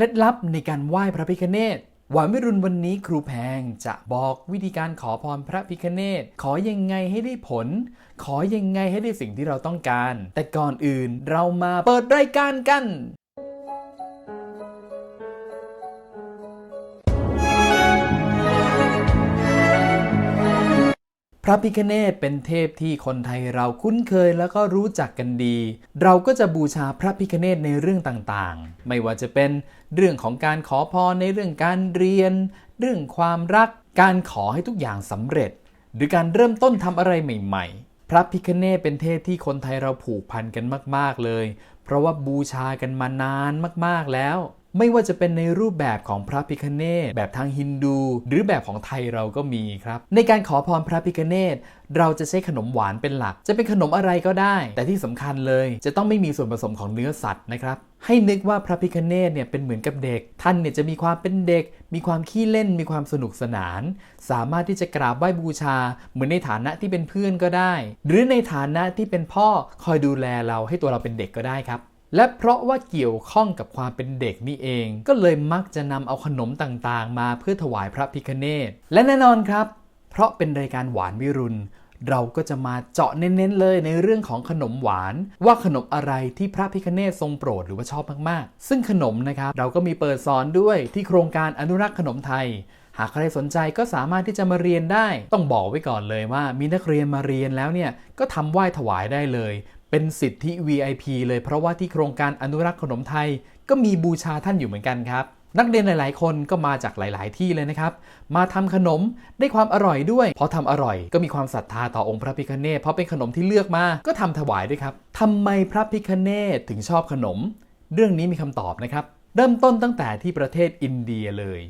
ล็ดลับในการไหว้พระพิคเนตหวานวิรุณวันนี้ครูแพงจะบอกวิธีการขอพรพระพิคเนตขอยังไงให้ได้ผล ขอยังไงให้ได้สิ่งที่เราต้องการ แต่ก่อนอื่นเรามาเปิดรายการกัน ระพิฆเนศเป็นเทพที่คนไทยเราคุ้นเคยแล้วก็รู้จักกันดี เราก็จะบูชาพระพิฆเนศในเรื่องต่างๆ ไม่ว่าจะเป็นเรื่องของการขอพรในเรื่องการเรียน เรื่องความรัก การขอให้ทุกอย่างสำเร็จ หรือการเริ่มต้นทำอะไรใหม่ๆ พระพิฆเนศเป็นเทพที่คนไทยเราผูกพันกันมากๆเลย เพราะว่าบูชากันมานานมากๆแล้ว ไม่ว่าจะเป็นในรูปแบบของพระพิคเนตแบบทางฮินดู หรือแบบของไทยเราก็มีครับ ในการขอพรพระพิคเนตเราจะใช้ขนมหวานเป็นหลัก จะเป็นขนมอะไรก็ได้ แต่ที่สำคัญเลย จะต้องไม่มีส่วนผสมของเนื้อสัตว์นะครับ ให้นึกว่าพระพิคเนตเนี่ยเป็นเหมือนกับเด็ก ท่านเนี่ยจะมีความเป็นเด็ก มีความขี้เล่น มีความสนุกสนาน สามารถที่จะกราบไหว้บูชา เหมือนในฐานะที่เป็นเพื่อนก็ได้ หรือในฐานะที่เป็นพ่อคอยดูแลเราให้ตัวเราเป็นเด็กก็ได้ครับ และเพราะว่าเกี่ยวข้องกับความเป็นเด็กนี่เอง ก็เลยมักจะนำเอาขนมต่างๆ มาเพื่อถวายพระพิคเนตและแน่นอนครับ เพราะเป็นรายการหวานวิรุณ เราก็จะมาเจาะเน้นๆเลยในเรื่องของขนมหวาน ว่าขนมอะไรที่พระพิคเนตทรงโปรดหรือว่าชอบมากๆ ซึ่งขนมนะครับเราก็มีเปิดสอนด้วยที่โครงการอนุรักษ์ขนมไทยหากใครสนใจก็สามารถที่จะมาเรียนได้ ต้องบอกไว้ก่อนเลยว่ามีนักเรียนมาเรียนแล้วเนี่ย ก็ทำไหว้ถวายได้เลย เป็นสิทธิ VIP เลยเพราะว่าที่โครงการอนุรักษ์ขนมไทย ก็มีบูชาท่านอยู่เหมือนกันครับ นักเรียนหลาย ๆ คนก็มาจากหลาย ๆ ที่เลยนะครับ มาทำขนมได้ความอร่อยด้วยพอทำอร่อย ก็มีความศรัทธาต่อองค์พระพิฆเนศเพราะเป็นขนมที่เลือกมาก็ทำถวายด้วยครับทำไมพระพิฆเนศถึงชอบขนม เรื่องนี้มีคำตอบนะครับ เริ่มต้นตั้งแต่ที่ประเทศอินเดียเลย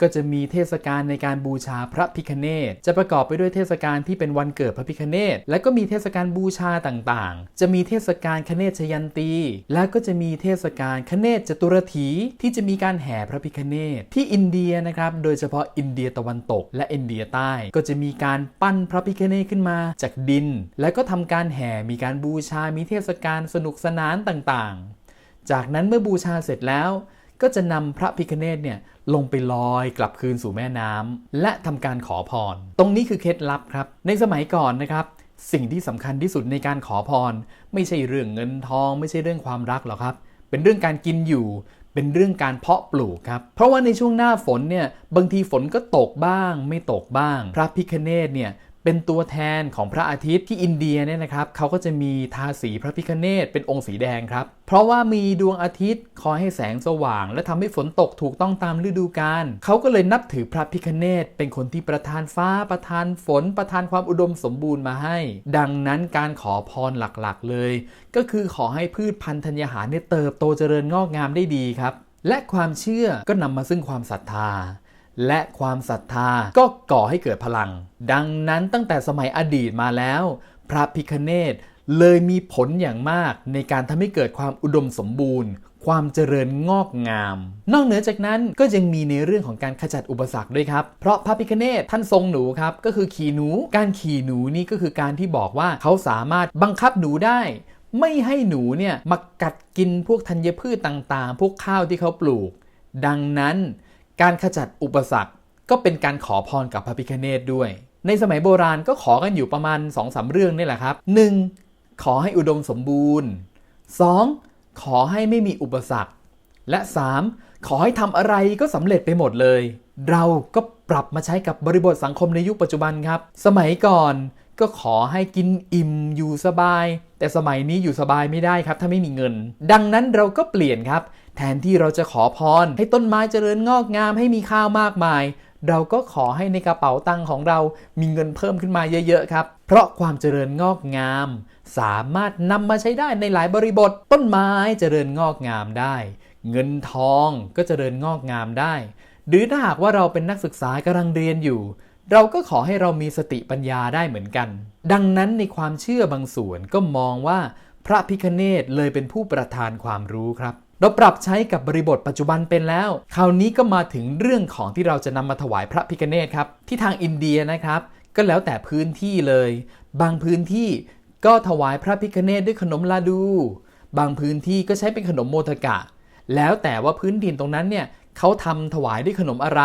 ก็จะมีเทศกาลในการบูชาพระพิคเนตจะประกอบไปด้วยเทศกาลที่เป็นวันเกิดพระพิคเนตและก็มีเทศกาลบูชาต่างๆ จะมีเทศกาลคเนศชยันตี และก็จะมีเทศกาลคเนศจตุรถีที่จะมีการแห่พระพิคเนตที่อินเดียนะครับ โดยเฉพาะอินเดียตะวันตก และอินเดียใต้ ก็จะมีการปั้นพระพิคเนตขึ้นมาจากดิน และก็ทำการแห่มีการบูชา มีเทศกาลสนุกสนานต่างๆ จากนั้นเมื่อบูชาเสร็จแล้ว ก็จะนำพระพิคเนตเนี่ยลงไปลอยกลับคืนสู่แม่น้ำและทำการขอพร ตรงนี้คือเคล็ดลับครับ ในสมัยก่อนนะครับ สิ่งที่สำคัญที่สุดในการขอพร ไม่ใช่เรื่องเงินทอง ไม่ใช่เรื่องความรักหรอกครับ เป็นเรื่องการกินอยู่เป็นเรื่องการเพาะปลูกครับ เพราะว่าในช่วงหน้าฝนเนี่ยบางทีฝนก็ตกบ้าง ไม่ตกบ้าง พระพิคเนตเนี่ย เป็นตัวแทนของพระอาทิตย์ที่อินเดียเนี่ยนะครับเขาก็จะมีทาสีพระพิคเนตเป็นองค์สีแดงครับ เพราะว่ามีดวงอาทิตย์คอยให้แสงสว่าง และทำให้ฝนตกถูกต้องตามฤดูกาลเขาก็เลยนับถือพระพิคเนตเป็นคนที่ประทานฟ้าประทานฝนประทานความอุดมสมบูรณ์มาให้ ดังนั้นการขอพรหลักๆ เลย ก็คือขอให้พืชพันธุ์ธัญญาหารเนี่ยเติบโตเจริญงอกงามได้ดีครับและความเชื่อก็นำมาซึ่งความศรัทธา และความศรัทธาก็ก่อให้เกิดพลัง ดังนั้นตั้งแต่สมัยอดีตมาแล้ว พระพิคเนตเลยมีผลอย่างมากในการทำให้เกิดความอุดมสมบูรณ์ ความเจริญงอกงาม นอกเหนือจากนั้นก็ยังมีในเรื่องของการขจัดอุปสรรคด้วยครับ เพราะพระพิคเนตท่านทรงหนูครับ ก็คือขี่หนู การขี่หนูนี่ก็คือการที่บอกว่าเขาสามารถบังคับหนูได้ ไม่ให้หนูเนี่ยมากัดกินพวกธัญพืชต่างๆ พวกข้าวที่เขาปลูก ดังนั้น การขจัดอุปสรรคก็เป็นการขอพรกับพระพิคเนตด้วย ในสมัยโบราณก็ขอกันอยู่ประมาณ2อสเรื่องนี่แหละครับ 1. ขอให้อุดมสมบูรณ์ 2. ขอให้ไม่มีอุปสรรค และ 3. ขอให้ทำอะไรก็สำเร็จไปหมดเลย เราก็ปรับมาใช้กับบริบทสังคมในยุคปัจจุบันครับ สมัยก่อนก็ขอให้กินอิ่มอยู่สบาย แต่สมัยนี้อยู่สบายไม่ได้ครับ ถ้าไม่มีเงิน ดังนั้นเราก็เปลี่ยนครับ แทนที่เราจะขอพร ให้ต้นไม้เจริญงอกงามให้มีข้าวมากมาย เราก็ขอให้ในกระเป๋าตังค์ของเรามีเงินเพิ่มขึ้นมาเยอะๆครับ เพราะความเจริญงอกงาม สามารถนำมาใช้ได้ในหลายบริบท ต้นไม้เจริญงอกงามได้ เงินทองก็เจริญงอกงามได้ หรือถ้าหากว่าเราเป็นนักศึกษากำลังเรียนอยู่เราก็ขอให้เรามีสติปัญญาได้เหมือนกัน ดังนั้นในความเชื่อบางส่วนก็มองว่า พระพิคเนตเลยเป็นผู้ประทานความรู้ครับ เราปรับใช้กับบริบทปัจจุบันเป็นแล้ว คราวนี้ก็มาถึงเรื่องของที่เราจะนำมาถวายพระพิกเนตครับ ที่ทางอินเดียนะครับ ก็แล้วแต่พื้นที่เลย บางพื้นที่ก็ถวายพระพิกเนตด้วยขนมลาดู บางพื้นที่ก็ใช้เป็นขนมโมทกะ แล้วแต่ว่าพื้นดินตรงนั้นเนี่ย เขาทำถวายด้วยขนมอะไร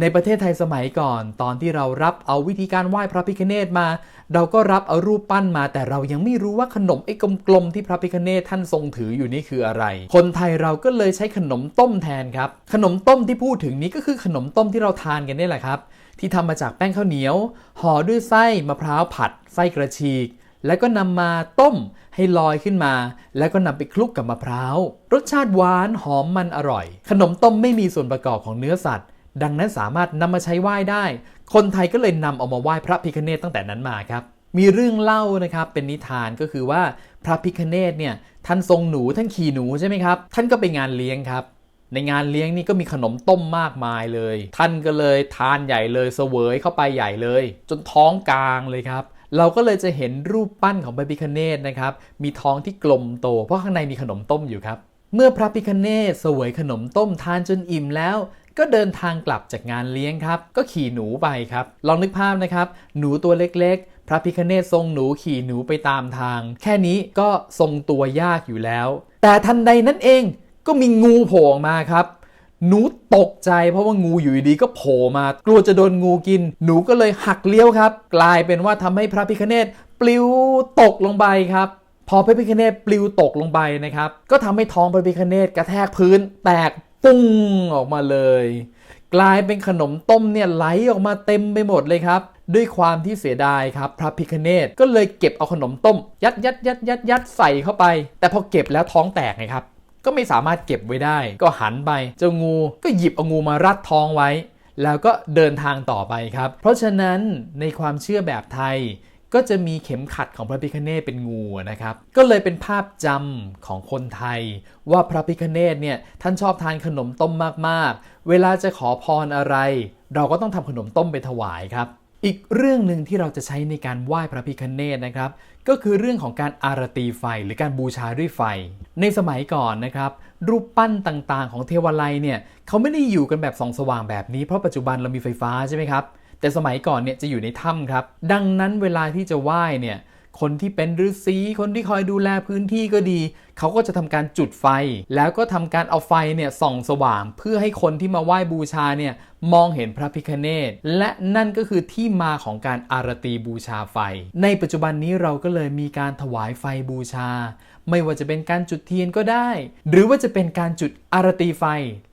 ในประเทศไทยสมัยก่อน ตอนที่เรารับเอาวิธีการไหว้พระพิฆเนศมา เราก็รับเอารูปปั้นมา แต่เรายังไม่รู้ว่าขนมไอ้กลมๆที่พระพิฆเนศท่านทรงถืออยู่นี่คืออะไร คนไทยเราก็เลยใช้ขนมต้มแทนครับ ขนมต้มที่พูดถึงนี้ก็คือขนมต้มที่เราทานกันนี่แหละครับ ที่ทำมาจากแป้งข้าวเหนียวห่อด้วยไส้มะพร้าวผัด ไส้กระชีก แล้วก็นำมาต้มให้ลอยขึ้นมา แล้วก็นำไปคลุกกับมะพร้าว รสชาติหวานหอมมันอร่อย ขนมต้มไม่มีส่วนประกอบของเนื้อสัตว์ ดังนั้นสามารถนำมาใช้ไหว้ได้ คนไทยก็เลยนำเอามาไหว้พระพิฆเนศตั้งแต่นั้นมาครับมีเรื่องเล่านะครับเป็นนิทานก็คือว่าพระพิฆเนศเนี่ยท่านทรงหนูท่านขี่หนูใช่ไหมครับ ท่านก็ไปงานเลี้ยงครับ ในงานเลี้ยงนี่ก็มีขนมต้มมากมายเลย ท่านก็เลยทานใหญ่เลยเสวยเข้าไปใหญ่เลย จนท้องกลางเลยครับ เราก็เลยจะเห็นรูปปั้นของพระพิคเนตนะครับ มีท้องที่กลมโต เพราะข้างในมีขนมต้มอยู่ครับ เมื่อพระพิคเนตเสวยขนมต้มทานจนอิ่มแล้วก็เดินทางกลับจากงานเลี้ยงครับ ก็ขี่หนูไปครับ ลองนึกภาพนะครับ หนูตัวเล็กๆ พระพิคเนตทรงหนูขี่หนูไปตามทาง แค่นี้ก็ทรงตัวยากอยู่แล้ว แต่ทันใดนั้นเองก็มีงูโผล่มาครับ หนูตกใจเพราะว่างูอยู่ดีๆก็โผล่มา กลัวจะโดนงูกิน หนูก็เลยหักเลี้ยวครับ กลายเป็นว่าทำให้พระพิคเนตปลิวตกลงไปครับ พอพระพิคเนตปลิวตกลงไปนะครับ ก็ทำให้ท้องพระพิคเนตกระแทกพื้นแตกปุ้งออกมาเลย กลายเป็นขนมต้มเนี่ยไหลออกมาเต็มไปหมดเลยครับ ด้วยความที่เสียดายครับ พระพิคเนตก็เลยเก็บเอาขนมต้ม ยัดยัดยัดยัดยัดใส่เข้าไป แต่พอเก็บแล้วท้องแตกไงครับ ก็ไม่สามารถเก็บไว้ได้ ก็หันไปเจ้างูก็หยิบเอางูมารัดท้องไว้ แล้วก็เดินทางต่อไปครับ เพราะฉะนั้นในความเชื่อแบบไทยก็จะมีเข็มขัดของพระพิคเนตเป็นงูนะครับ ก็เลยเป็นภาพจำของคนไทย ว่าพระพิคเนตเนี่ยท่านชอบทานขนมต้มมากๆ เวลาจะขอพรอะไร เราก็ต้องทำขนมต้มไปถวายครับ อีกเรื่องหนึ่งที่เราจะใช้ในการไหว้พระพิคเนตนะครับ ก็คือเรื่องของการอารตีไฟหรือการบูชาด้วยไฟ ในสมัยก่อนนะครับ รูปปั้นต่างๆ ของเทวาลัยเนี่ยเขาไม่ได้อยู่กันแบบส่องสว่างแบบนี้เพราะปัจจุบันเรามีไฟฟ้าใช่ไหมครับแต่สมัยก่อนเนี่ยจะอยู่ในถ้ำครับ ดังนั้นเวลาที่จะไหว้เนี่ย คนที่เป็นฤาษีคนที่คอยดูแลพื้นที่ก็ดี เขาก็จะทำการจุดไฟ แล้วก็ทำการเอาไฟเนี่ยส่องสว่าง เพื่อให้คนที่มาไหว้บูชาเนี่ยมองเห็นพระพิคเนตและนั่นก็คือที่มาของการอารตีบูชาไฟ ในปัจจุบันนี้เราก็เลยมีการถวายไฟบูชา ไม่ว่าจะเป็นการจุดเทียนก็ได้ หรือว่าจะเป็นการจุดอารตีไฟ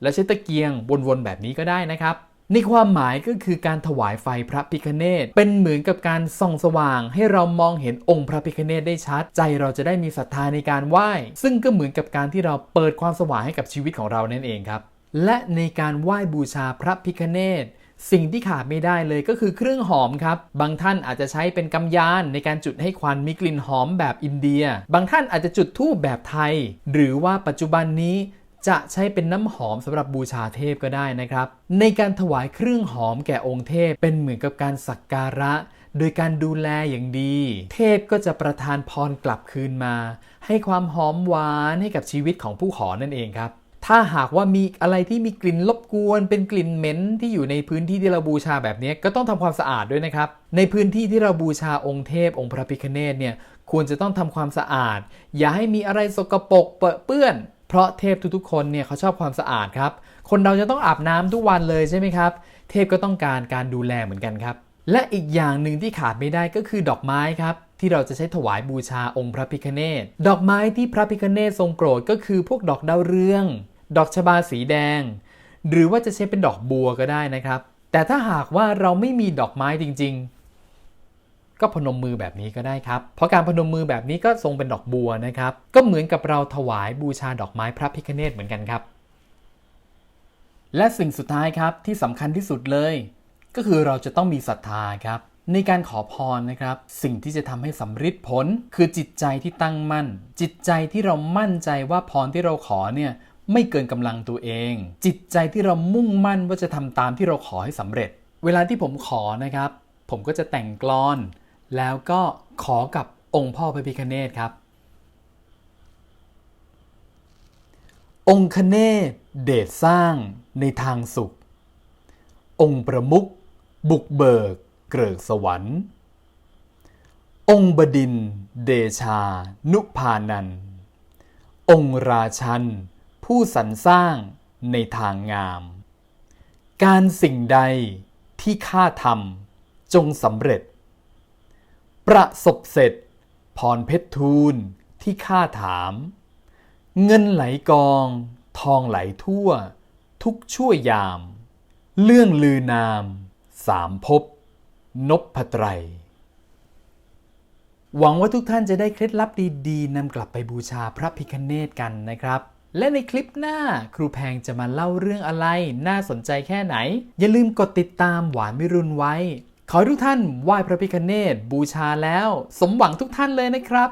และใช้ตะเกียงวนๆแบบนี้ก็ได้นะครับ ในความหมายก็คือการถวายไฟพระพิคเนตเป็นเหมือนกับการส่องสว่าง ให้เรามองเห็นองค์พระพิคเนตได้ชัด ใจเราจะได้มีศรัทธาในการไหว้ ซึ่งก็เหมือนกับการที่เราเปิดความสว่างให้กับชีวิตของเรานั่นเองครับและในการไหว้บูชาพระพิคเนตสิ่งที่ขาดไม่ได้เลยก็คือเครื่องหอมครับ บางท่านอาจจะใช้เป็นกำยานในการจุดให้ควันมีกลิ่นหอมแบบอินเดีย บางท่านอาจจะจุดธูปแบบไทย หรือว่าปัจจุบันนี้ จะใช้เป็นน้ำหอมสำหรับบูชาเทพก็ได้นะครับ ในการถวายเครื่องหอมแก่องค์เทพเป็นเหมือนกับการสักการะ โดยการดูแลอย่างดี เทพก็จะประทานพรกลับคืนมา ให้ความหอมหวานให้กับชีวิตของผู้ขอนั่นเองครับถ้าหากว่ามีอะไรที่มีกลิ่นรบกวน เป็นกลิ่นเหม็นที่อยู่ในพื้นที่ที่เราบูชาแบบนี้ก็ต้องทำความสะอาดด้วยนะครับ ในพื้นที่ที่เราบูชาองค์เทพองค์พระพิฆเนศเนี่ยควรจะต้องทำความสะอาด อย่าให้มีอะไรสกปรกเปรอะเปื้อน เพราะเทพทุกๆคนเนี่ยเขาชอบความสะอาดครับ คนเราจะต้องอาบน้ำทุกวันเลยใช่ไหมครับ เทพก็ต้องการการดูแลเหมือนกันครับ และอีกอย่างหนึ่งที่ขาดไม่ได้ก็คือดอกไม้ครับที่เราจะใช้ถวายบูชาองค์พระพิฆเนศดอกไม้ที่พระพิฆเนศทรงโปรดก็คือพวกดอกดาวเรือง ดอกชบาสีแดง หรือว่าจะใช้เป็นดอกบัวก็ได้นะครับ แต่ถ้าหากว่าเราไม่มีดอกไม้จริง ๆ ก็พนมมือแบบนี้ก็ได้ครับ เพราะการพนมมือแบบนี้ก็ทรงเป็นดอกบัวนะครับ ก็เหมือนกับเราถวายบูชาดอกไม้พระพิฆเนศเหมือนกันครับ และสิ่งสุดท้ายครับที่สำคัญที่สุดเลย ก็คือเราจะต้องมีศรัทธาครับ ในการขอพรนะครับ สิ่งที่จะทำให้สำเร็จผล คือจิตใจที่ตั้งมั่น จิตใจที่เรามั่นใจว่าพรที่เราขอเนี่ยไม่เกินกำลังตัวเอง จิตใจที่เรามุ่งมั่นว่าจะทำตามที่เราขอให้สำเร็จ เวลาที่ผมขอนะครับ ผมก็จะแต่งกลอน แล้วก็ขอกับองค์พ่อพระพิฆเนศครับ องค์คเนศเดชสร้างในทางสุข องค์ประมุขบุกเบิกเกริกสวรรค์ องค์บดินเดชา นุพานัน องค์ราชัน ผู้สรรสร้างในทางงาม การสิ่งใดที่ข้าทำจงสำเร็จ ประสบเสร็จพรเพชรทูลที่ข้าถาม เงินไหลกอง ทองไหลทั่ว ทุกชั่วยาม เรื่องลือนาม สามภพนพไตร หวังว่าทุกท่านจะได้เคล็ดลับดีๆนำกลับไปบูชาพระพิคเนตกันนะครับ และในคลิปหน้าครูแพงจะมาเล่าเรื่องอะไร น่าสนใจแค่ไหน อย่าลืมกดติดตามหวานมิรุนไว้ ขอทุกท่านไหว้พระพิคเนตบูชาแล้ว สมหวังทุกท่านเลยนะครับ